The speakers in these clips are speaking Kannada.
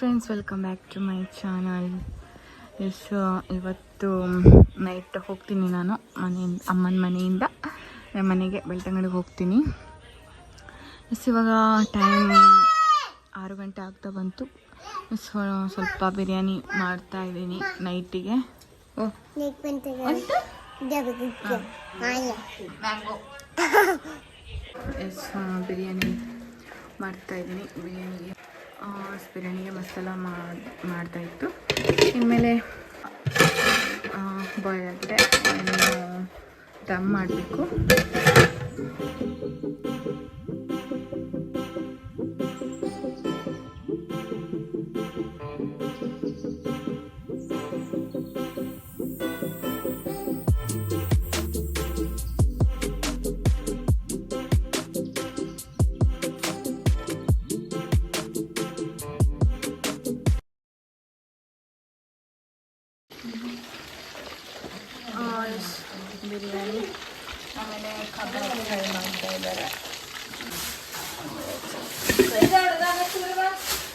Friends welcome back to my channel yes ಇವತ್ತು ನೈಟ್ ಹೋಗ್ತೀನಿ ನಾನು ಮನೆಯಿಂದ ಅಮ್ಮನ ಮನೆಯಿಂದ ನಮ್ಮ ಮನೆಗೆ ಬೆಳ್ತಂಗಡಿಗೆ ಹೋಗ್ತೀನಿ. ಎಸ್ ಇವಾಗ ಟೈಮ್ ಆರು ಗಂಟೆ ಆಗ್ತಾ ಬಂತು. ಸೊ ಸ್ವಲ್ಪ ಬಿರಿಯಾನಿ ಮಾಡ್ತಾ ಇದ್ದೀನಿ ನೈಟಿಗೆ ಎಸ್ ಬಿರಿಯಾನಿ ಮಾಡ್ತಾ ಇದ್ದೀನಿ ಬಿರಿಯಾನಿಗೆ. ಬಿರಿಯಾನಿಗೆ ಮಸಾಲ ಮಾಡಿ ಮಾಡ್ತಾ ಇತ್ತು. ಇನ್ಮೇಲೆ ಬಾಯ್ ಆಗಿದೆ. ದಮ್ ಮಾಡಬೇಕು.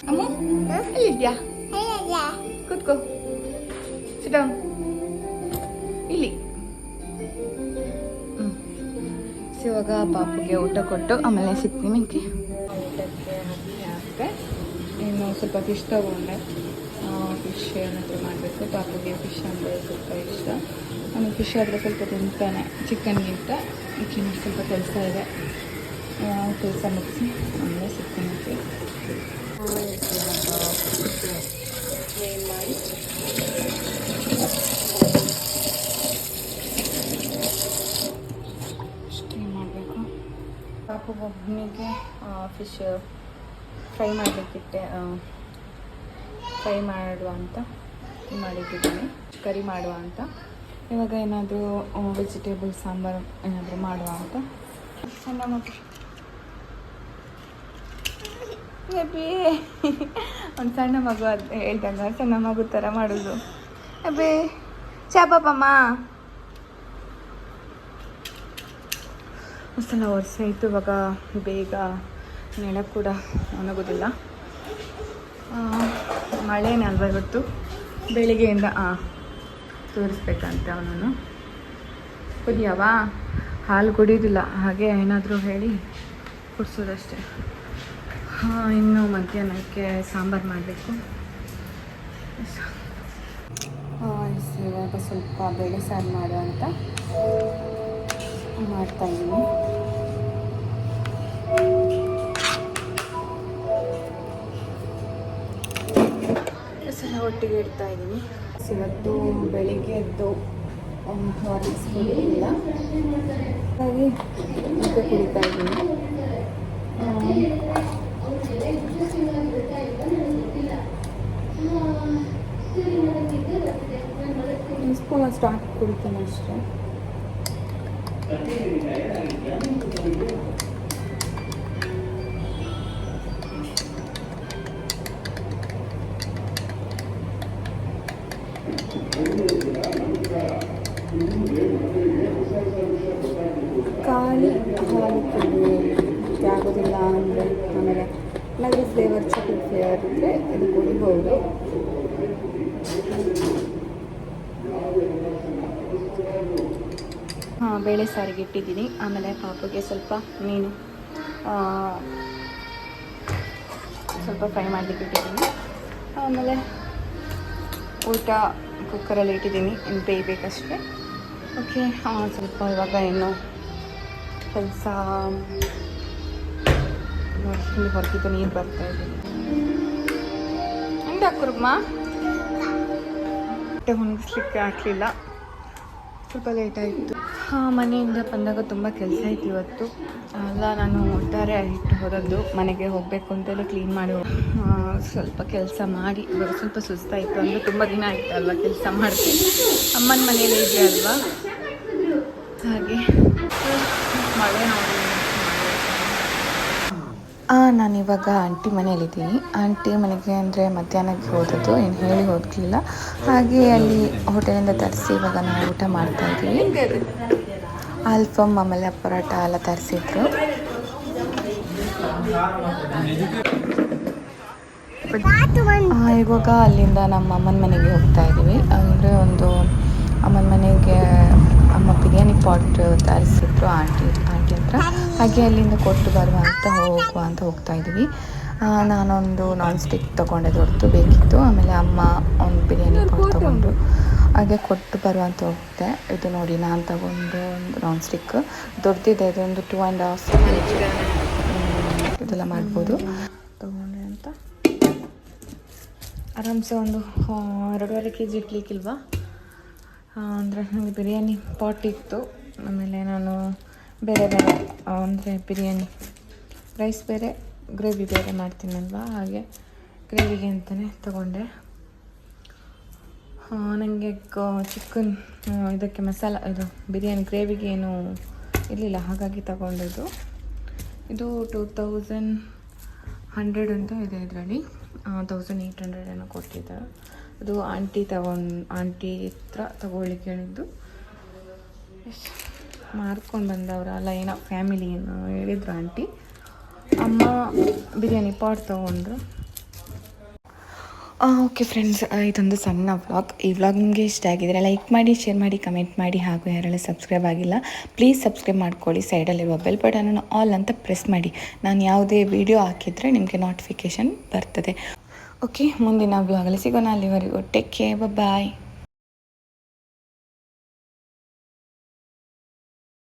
ಅಮ್ಮ? ಎಲ್ಲಿದ್ಯಾ ಕೂತ್ಕೋ. ಸಿಡ ಇಲ್ಲಿ. ಇವಾಗ ಪಾಪುಗೆ ಊಟ ಕೊಟ್ಟು ಆಮೇಲೆ ಸಿಗ್ತೀನಿ ಊಟಕ್ಕೆ ಹಕ್ಕಿ ಹಾಕಿದೆ ಇನ್ನು ಸ್ವಲ್ಪ ಫಿಶ್ ತಗೊಂಡೆ. ಫಿಶ್ ಏನಾದರೂ ಮಾಡಬೇಕು. ಪಾಪುಗೆ ಫಿಶ್ ಅಂದರೆ ಸ್ವಲ್ಪ ಇಷ್ಟ. ಆಮೇಲೆ ಫಿಶ್ ಆದರೆ ಸ್ವಲ್ಪ ತಿಂತಾನೆ. ಚಿಕನ್ಗಿಂತ ಚಿಕನ್ ಸ್ವಲ್ಪ ಕೆಲಸ ಇದೆ. ಕೆಲಸ ಮುಗಿಸಿ ಆಮೇಲೆ ಸಿಗ್ತೀನಿ ಮಾಡಿ ಮಾಡಬೇಕು. ಪಾಪು ಒಬ್ಬನಿಗೆ ಫಿಶ್ ಫ್ರೈ ಮಾಡಲಿಕ್ಕಿಟ್ಟೆ ಫ್ರೈ ಮಾಡುವ ಅಂತ ಮಾಡಿಟ್ಟಿದ್ದೀನಿ. ಕರಿ ಮಾಡುವ ಅಂತ. ಇವಾಗ ಏನಾದರೂ ವೆಜಿಟೇಬಲ್ ಸಾಂಬಾರು ಏನಾದರೂ ಮಾಡುವ ಅಂತ. ಸಣ್ಣ ಮಗು ಬಿ ಒಂದು ಸಣ್ಣ ಮಗು ಅದು ಹೇಳ್ದಂಗ, ಸಣ್ಣ ಮಗು ಥರ ಮಾಡೋದು. ಅಬ್ಬೇ ಚಾಪಮ್ಮ ಸಲ ವರ್ಷ ಆಯಿತು ಇವಾಗ, ಬೇಗ ನೆನಪು ಕೂಡ ಒಣಗೋದಿಲ್ಲ. ಮಳೆನೇ ಅಲ್ವಾ ಇವತ್ತು ಬೆಳಿಗ್ಗೆಯಿಂದ ಹಾಂ ತೋರಿಸ್ಬೇಕಂತೆ ಅವನನ್ನು. ಕುದಿಯವಾ? ಹಾಲು ಕುಡಿಯೋದಿಲ್ಲ, ಹಾಗೆ ಏನಾದರೂ ಹೇಳಿ ಕುಡಿಸೋದಷ್ಟೇ. ಹಾಂ ಇನ್ನು ಮಧ್ಯಾಹ್ನಕ್ಕೆ ಸಾಂಬಾರು ಮಾಡಬೇಕು. ಇವಾಗ ಸ್ವಲ್ಪ ಬೇಳೆ ಸಾರು ಮಾಡು ಅಂತ ಮಾಡ್ತಾ ಇದ್ದೀನಿ. ಸಲ ಒಟ್ಟಿಗೆ ಇಡ್ತಾ ಇದ್ದೀನಿ. ಇವತ್ತು ಬೆಳಿಗ್ಗೆ ಎದ್ದು ಹಾರ್ಲಿಕ್ಸ್ ಕುಡಿಯಿಲ್ಲ ಹಾಗಾಗಿ ಕುಡಿತಾ ಇದ್ದೀನಿ. ಸ್ಪೂನ್ ಅಷ್ಟು ಹಾಕಿ ಕುಡಿತೀನಿ ಅಷ್ಟೇ ಖಾಲಿ ಹಾಲು ಕುಡಿಯೋಕ್ಕೆ ಆಗೋದಿಲ್ಲ ಅಂದರೆ ಆಮೇಲೆ ಏನಾದರೂ ಫ್ಲೇವರ್ ಚಾಕ್ಲೇಟ್ ಫ್ಲೇವರ್ ಇದ್ದರೆ ಅದು ಕುಡಿಬೋದು. ಹಾಂ, ಬೇಳೆ ಸಾರಿಗೆ ಇಟ್ಟಿದ್ದೀನಿ. ಆಮೇಲೆ ಪಾಪುಗೆ ಸ್ವಲ್ಪ ಮೀನು ಸ್ವಲ್ಪ ಫ್ರೈ ಮಾಡಲಿಕ್ಕೆ ಇಟ್ಟಿದ್ದೀನಿ. ಆಮೇಲೆ ಊಟ ಕುಕ್ಕರಲ್ಲಿ ಇಟ್ಟಿದ್ದೀನಿ. ಇನ್ನು ಬೇಯಬೇಕಷ್ಟೇ. ಓಕೆ ಸ್ವಲ್ಪ ಇವಾಗ ಏನು ಕೆಲಸ ಇಲ್ಲಿ ಹೊರಗಿದ್ದು ನೀರು ಬರ್ತಾ ಇದೆ ಹೆಂಗೆ ಹಾಕುರಮ್ಮ ಹೊಟ್ಟೆ ಒಣಗಿಸ್ಲಿಕ್ಕೆ ಹಾಕಲಿಲ್ಲ ಸ್ವಲ್ಪ ಲೇಟ್ ಆಯಿತು ಹಾಂ ಮನೆಯಿಂದ ಬಂದಾಗ ತುಂಬ ಕೆಲಸ ಆಯ್ತು ಇವತ್ತು ಅಲ್ಲ ನಾನು ಒಟ್ಟಾರೆ ಇಟ್ಟು ಹೋದದ್ದು ಮನೆಗೆ ಹೋಗಬೇಕು ಅಂತೆಲ್ಲ ಕ್ಲೀನ್ ಮಾಡಿ ಸ್ವಲ್ಪ ಕೆಲಸ ಮಾಡಿ ಇವಾಗ ಸ್ವಲ್ಪ ಸುಸ್ತಾಯಿತು ಅಂದರೆ ತುಂಬ ದಿನ ಆಯಿತು ಅಲ್ವಾ ಕೆಲಸ ಮಾಡ್ತೀನಿ ಅಮ್ಮನ ಮನೇಲಿ ಇದೆ ಅಲ್ವಾ ಹಾಗೆ ಮಳೆ ನೋಡಿ ನಾನಿವಾಗ ಆಂಟಿ ಮನೆಯಲ್ಲಿದ್ದೀನಿ. ಆಂಟಿ ಮನೆಗೆ ಅಂದರೆ ಮಧ್ಯಾಹ್ನಕ್ಕೆ ಹೋದದ್ದು ಏನು ಹೇಳಿ ಹೋಗಲಿಲ್ಲ. ಹಾಗೆ ಅಲ್ಲಿ ಹೋಟೆಲಿಂದ ತರಿಸಿ ಇವಾಗ ನಾವು ಊಟ ಮಾಡ್ತಾ ಇದ್ದೀವಿ. ಆಲ್ಫಮ್ ಆಮೇಲೆ ಪರೋಟ ಎಲ್ಲ ತರಿಸಿದ್ರು. ಇವಾಗ ಅಲ್ಲಿಂದ ನಮ್ಮ ಅಮ್ಮನ ಮನೆಗೆ ಹೋಗ್ತಾ ಇದ್ದೀವಿ. ಅಂದರೆ ಒಂದು ಅಮ್ಮನ ಮನೆಗೆ ಅಮ್ಮ ಬಿರಿಯಾನಿ ಪಾಟ್ ತರಿಸಿದ್ರು ಆಂಟಿ. ಆಂಟಿ ಹತ್ರ ಹಾಗೆ ಅಲ್ಲಿಂದ ಕೊಟ್ಟು ಬರುವ ಅಂತ ಹೋಗುವ ಅಂತ ಹೋಗ್ತಾ ಇದ್ವಿ. ನಾನೊಂದು ನಾನ್ ಸ್ಟಿಕ್ ತೊಗೊಂಡೆ ದೊಡ್ಡದು ಬೇಕಿತ್ತು. ಆಮೇಲೆ ಅಮ್ಮ ಒಂದು ಬಿರಿಯಾನಿ ಪಾಟ್ ತೊಗೊಂಡು ಹಾಗೆ ಕೊಟ್ಟು ಬರುವಂತ ಹೋಗ್ತೆ ಇದು ನೋಡಿ ನಾನು ತಗೊಂಡು ಒಂದು ನಾನ್ ಸ್ಟಿಕ್ ದೊಡ್ಡದಿದೆ ಇದೊಂದು ಟೂ ಆ್ಯಂಡ್ ಹಾಫ್ ಇದೆಲ್ಲ ಮಾಡ್ಬೋದು. ತಗೊಂಡೆ ಅಂತ. ಆರಾಮ್ಸೆ ಒಂದು ಎರಡೂವರೆ ಕೆ ಜಿ ಇಡ್ಲಿಕ್ಕಿಲ್ವಾ ಅಂದರೆ ನನಗೆ ಬಿರಿಯಾನಿ ಪಾಟ್ ಇತ್ತು. ಆಮೇಲೆ ನಾನು ಬೇರೆ ಬೇರೆ ಅಂದರೆ ಬಿರಿಯಾನಿ. ರೈಸ್ ಬೇರೆ ಗ್ರೇವಿ ಬೇರೆ ಮಾಡ್ತೀನಲ್ವಾ? ಹಾಗೆ ಗ್ರೇವಿಗೆ ಅಂತಲೇ ತಗೊಂಡೆ. ನನಗೆ ಚಿಕನ್ ಇದಕ್ಕೆ ಮಸಾಲ, ಇದು ಬಿರಿಯಾನಿ ಗ್ರೇವಿಗೆ ಏನು ಇರಲಿಲ್ಲ, ಹಾಗಾಗಿ ತಗೊಂಡಿದ್ದು. ಇದು ಟೂ ತೌಸಂಡ್ ಹಂಡ್ರೆಡ್ ಅಂತ ಇದೆ ಇದರಲ್ಲಿ. ತೌಸಂಡ್ ಏಯ್ಟ್ ಹಂಡ್ರೆಡ್ ಏನೋ ಕೊಟ್ಟಿದ್ದಾರೆ ಅದು ಆಂಟಿ ತಗೊಂಡು ಆಂಟಿ ಹತ್ರ ತಗೊಳ್ಳಿಕ್ಕೆ ಹೇಳಿದ್ದು. ಎಷ್ಟ್ ಮಾರ್ಕೊಂಡು ಬಂದವರು ಅಲ್ಲ ಏನೋ ಫ್ಯಾಮಿಲಿ ಏನೋ ಹೇಳಿದ್ರು ಆಂಟಿ. ಅಮ್ಮ ಬಿರಿಯಾನಿ ಪಾಟ್ ತೊಗೊಂಡ್ರು. ಓಕೆ ಫ್ರೆಂಡ್ಸ್, ಇದೊಂದು ಸಣ್ಣ ವ್ಲಾಗ್. ಈ ವ್ಲಾಗ್ ನಿಮಗೆ ಇಷ್ಟ ಆಗಿದ್ರೆ ಲೈಕ್ ಮಾಡಿ, ಶೇರ್ ಮಾಡಿ, ಕಮೆಂಟ್ ಮಾಡಿ ಹಾಗೂ ಯಾರೆಲ್ಲ ಸಬ್ಸ್ಕ್ರೈಬ್ ಆಗಿಲ್ಲ, ಪ್ಲೀಸ್ ಸಬ್ಸ್ಕ್ರೈಬ್ ಮಾಡ್ಕೊಳ್ಳಿ. ಸೈಡಲ್ಲಿರುವ ಬೆಲ್ ಬಟನನ್ನು ಆಲ್ ಅಂತ ಪ್ರೆಸ್ ಮಾಡಿ. ನಾನು ಯಾವುದೇ ವಿಡಿಯೋ ಹಾಕಿದರೆ ನಿಮಗೆ ನೋಟಿಫಿಕೇಷನ್ ಬರ್ತದೆ. ಓಕೆ, ಮುಂದಿನ ವ್ಲಾಗಲ್ಲಿ ಸಿಗೋಣ. ಅಲ್ಲಿವರೆಗೂ ಟೇಕ್ ಕೇರ್ ಬಾಯ್